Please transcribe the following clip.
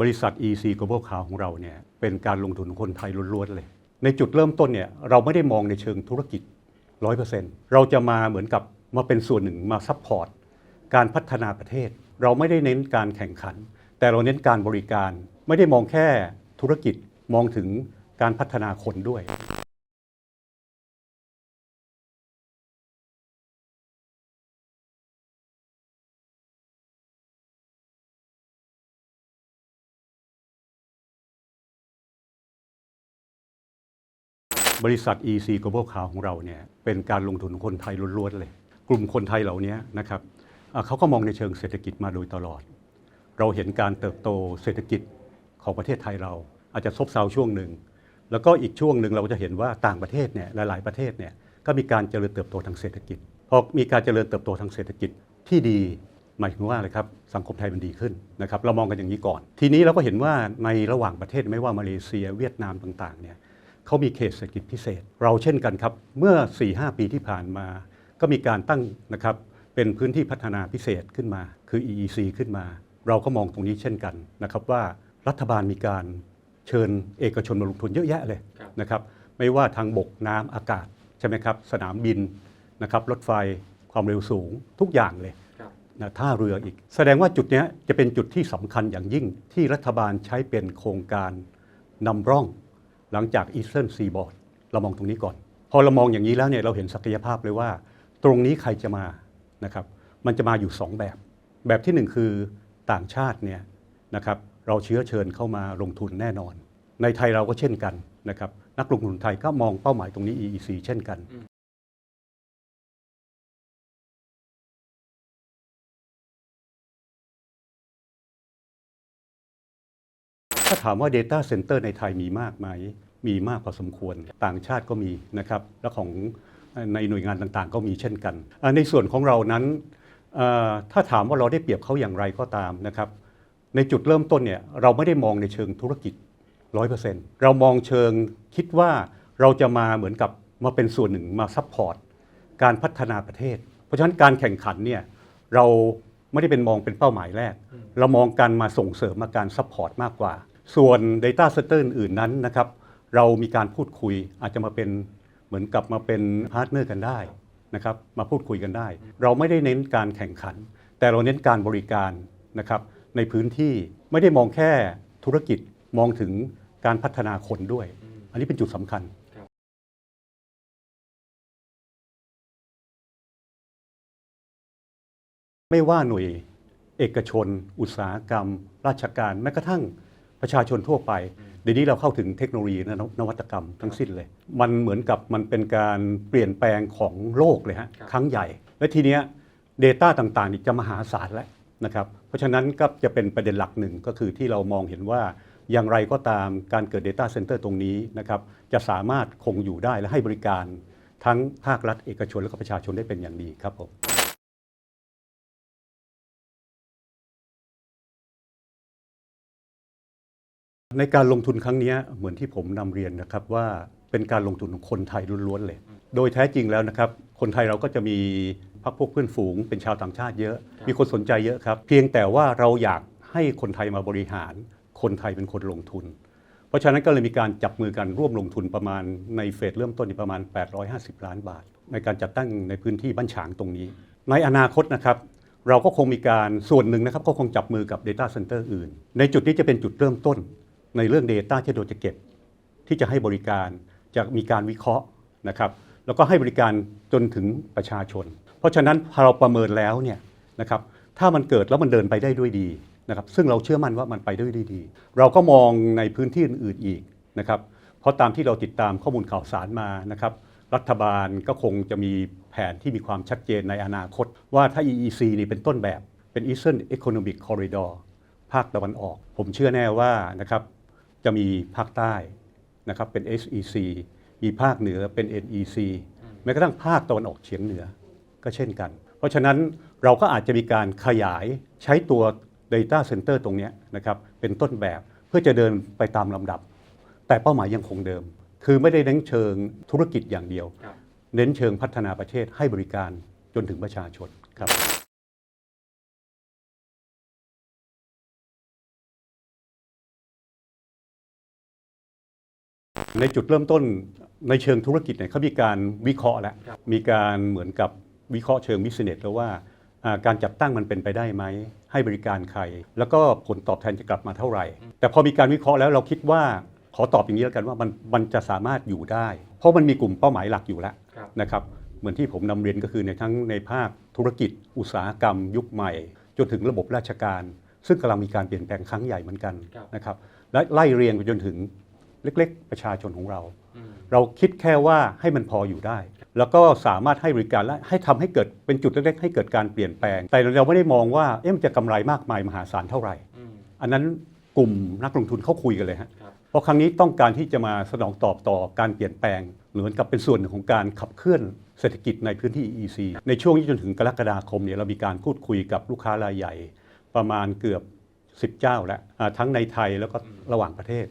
บริษัท EC Global Cloud ของเราเนี่ยเป็นการลงทุนของคนไทยล้วนๆเลย ในจุดเริ่มต้นเนี่ยเราไม่ได้มองในเชิงธุรกิจ 100%เราจะมาเหมือนกับมาเป็นส่วนหนึ่งมาซัพพอร์ตการพัฒนาประเทศ เราไม่ได้เน้นการแข่งขัน แต่เราเน้นการบริการ ไม่ได้มองแค่ธุรกิจมองถึงการพัฒนาคนด้วย บริษัท EC Global Cloud ของเราเนี่ยเป็นการลงทุนของคนไทยล้วนๆเลย กลุ่มคนไทยเหล่านี้นะครับเขาก็มองในเชิงเศรษฐกิจมาโดยตลอด เราเห็นการเติบโตเศรษฐกิจของประเทศไทยเรา อาจจะซบเซาช่วงหนึ่ง แล้วก็อีกช่วงหนึ่งเราก็จะเห็นว่าต่างประเทศเนี่ยหลาย ๆประเทศเนี่ยก็มีการเจริญเติบโตทางเศรษฐกิจพอมีการเจริญเติบโตทางเศรษฐกิจที่ดีหมายถึงว่าอะไรครับสังคมไทยมันดีขึ้นนะครับเรามองกันอย่างนี้ก่อน ทีนี้เราก็เห็นว่าในระหว่างประเทศไม่ว่ามาเลเซีย เวียดนามต่างๆเนี่ย เขามีเขตเศรษฐกิจพิเศษ เราเช่นกันครับ เมื่อ 4-5 ปีที่ผ่านมา ก็มีการตั้งนะครับเป็นพื้นที่พัฒนาพิเศษขึ้นมา คือ EEC ขึ้นมา เราก็มองตรงนี้เช่นกันนะครับว่ารัฐบาลมีการเชิญเอกชนมาลงทุนเยอะแยะเลยครับนะครับไม่ว่าทางบกน้ำอากาศใช่ไหมครับสนามบินนะครับรถไฟความเร็วสูงทุกอย่างเลยครับนะท่าเรืออีก แสดงว่าจุดเนี้ยจะเป็นจุดที่สำคัญอย่างยิ่งที่รัฐบาลใช้เป็นโครงการนำร่อง หลังจากอีสเทิร์นซีบอร์ดเรามองตรงนี้ก่อน พอเรามองอย่างนี้แล้วเนี่ยเราเห็นศักยภาพเลยว่า ตรงนี้ใครจะมานะครับมันจะมาอยู่ 2 แบบ แบบที่ 1 คือต่างชาติเนี่ยนะครับเราเชื้อเชิญเข้ามาลงทุนแน่นอน ในไทยเราก็เช่นกันนะครับนักลงทุนไทยก็มองเป้าหมายตรงนี้ EEC เช่นกัน ถ้าถามว่า Data Center ในไทยมีมากไหม มีมากพอสมควร ต่างชาติก็มีนะครับ และของในหน่วยงานต่างๆ ก็มีเช่นกันอ่าในส่วนของเรานั้นเอ่อถ้าถามว่าเราได้เปรียบเขาอย่างไรก็ตามนะครับ ในจุดเริ่มต้นเนี่ยเราไม่ได้มองในเชิงธุรกิจ 100%เรามองเชิงคิดว่าเราจะมาเหมือนกับมาเป็นส่วนหนึ่งมาซัพพอร์ตการพัฒนาประเทศ เพราะฉะนั้นการแข่งขันเนี่ยเราไม่ได้เป็นมองเป็นเป้าหมายแรก เรามองการมาส่งเสริมมาการซัพพอร์ตมากกว่า ส่วน Data Center อื่นๆนั้นนะครับ เรามีการพูดคุยอาจจะมาเป็นเหมือนกับมาเป็นพาร์ทเนอร์กันได้นะครับ มาพูดคุยกันได้ เราไม่ได้เน้นการแข่งขัน แต่เราเน้นการบริการนะครับ ในพื้นที่ไม่ได้มองแค่ธุรกิจมองถึงการพัฒนาคนด้วย อันนี้เป็นจุดสำคัญไม่ว่าหน่วยเอกชน อุตสาหกรรม ราชการแม้กระทั่ง ประชาชนทั่วไปเดี๋ยวนี้เราเข้าถึงเทคโนโลยีและนวัตกรรมทั้งสิ้นเลย มันเหมือนกับมันเป็นการเปลี่ยนแปลงของโลกเลยฮะครับครั้งใหญ่ และทีเนี้ย Data ต่างๆนี่จะมหาศาลแล้วนะครับเพราะฉะนั้นก็จะเป็นประเด็นหลักหนึ่งก็คือที่เรามองเห็นว่าอย่างไรก็ตามการเกิด Data Center ตรงนี้นะครับจะสามารถคงอยู่ได้และให้บริการทั้งภาครัฐเอกชนและก็ประชาชนได้เป็นอย่างดีครับผม ในการลงทุนครั้งนี้เหมือนที่ผมนำเรียนนะครับว่าเป็นการลงทุนของคนไทยล้วนๆเลย โดยแท้จริงแล้วนะครับ คนไทยเราก็จะมีพักพวกเพื่อนฝูง เป็นชาวต่างชาติเยอะครับมีคนสนใจเยอะครับ เพียงแต่ว่าเราอยากให้คนไทยมาบริหาร คนไทยเป็นคนลงทุน เพราะฉะนั้นก็เลยมีการจับมือกันร่วมลงทุนประมาณในเฟสเริ่มต้นนี่ประมาณ 850 ล้านบาท ในการจัดตั้งในพื้นที่บ้านฉางตรงนี้ ในอนาคตนะครับเราก็คงมีการส่วนหนึ่งนะครับก็คงจับมือกับ Data Center อื่น ในจุดนี้จะเป็นจุดเริ่มต้น ในเรื่อง Data ที่เราจะเก็บ ที่จะให้บริการจะมีการวิเคราะห์นะครับ แล้วก็ให้บริการจนถึงประชาชน เพราะฉะนั้นพอเราประเมินแล้วเนี่ยนะครับถ้ามันเกิดแล้วมันเดินไปได้ด้วยดีนะครับ ซึ่งเราเชื่อมั่นว่ามันไปได้ด้วยดี เราก็มองในพื้นที่อื่นๆอีกนะครับ เพราะตามที่เราติดตามข้อมูลข่าวสารมานะครับ รัฐบาลก็คงจะมีแผนที่มีความชัดเจนในอนาคต ว่าถ้า EEC นี่เป็นต้นแบบเป็น Eastern Economic Corridor ภาคตะวันออก ผมเชื่อแน่ว่านะครับ จะมีภาคใต้นะครับเป็น SEC มีภาคเหนือเป็น NEC แม้กระทั่งภาคตะวันออกเฉียงเหนือก็เช่นกัน เพราะฉะนั้นเราก็อาจจะมีการขยายใช้ตัว Data Center ตรงเนี้ยนะครับเป็นต้นแบบเพื่อจะเดินไปตามลำดับ แต่เป้าหมายยังคงเดิม คือไม่ได้เน้นเชิงธุรกิจอย่างเดียวครับเน้นเชิงพัฒนาประเทศให้บริการจนถึงประชาชนครับ ในจุดเริ่มต้นในเชิงธุรกิจเนี่ยเขามีการวิเคราะห์แล้วครับมีการเหมือนกับวิเคราะห์เชิงบิสเนสแล้วว่าอ่าการจัดตั้งมันเป็นไปได้ไหม ให้บริการใคร แล้วก็ผลตอบแทนจะกลับมาเท่าไหร่ แต่พอมีการวิเคราะห์แล้วเราคิดว่าขอตอบอย่างนี้แล้วกันว่ามันมันจะสามารถอยู่ได้ เพราะมันมีกลุ่มเป้าหมายหลักอยู่แล้วครับนะครับเหมือนที่ผมนำเรียนก็คือในทั้งในภาคธุรกิจ อุตสาหกรรม ยุคใหม่ จนถึงระบบราชการ ซึ่งกำลังมีการเปลี่ยนแปลงครั้งใหญ่เหมือนกันครับนะครับและไล่เรียงไปจนถึง เล็ก ๆ ประชาชนของเราอืมเราคิดแค่ว่าให้มันพออยู่ได้ แล้วก็สามารถให้บริการและให้ทำให้เกิดเป็นจุดเล็กๆ ให้เกิดการเปลี่ยนแปลง แต่เราไม่ได้มองว่าเอ๊ะมันจะกำไรมากมายมหาศาลเท่าไหร่อืมอันนั้นกลุ่มนักลงทุนเขาคุยกันเลยฮะครับเพราะครั้งนี้ต้องการที่จะมาสนองตอบต่อการเปลี่ยนแปลงเหมือนกับเป็นส่วนหนึ่งของการขับเคลื่อนเศรษฐกิจในพื้นที่ EEC ในช่วงนี้จนถึงกรกฎาคมเนี่ยเรามีการพูดคุยกับลูกค้ารายใหญ่ ประมาณเกือบ 10 เจ้าแล้วอ่าทั้งในไทยแล้วก็ระหว่างประเทศ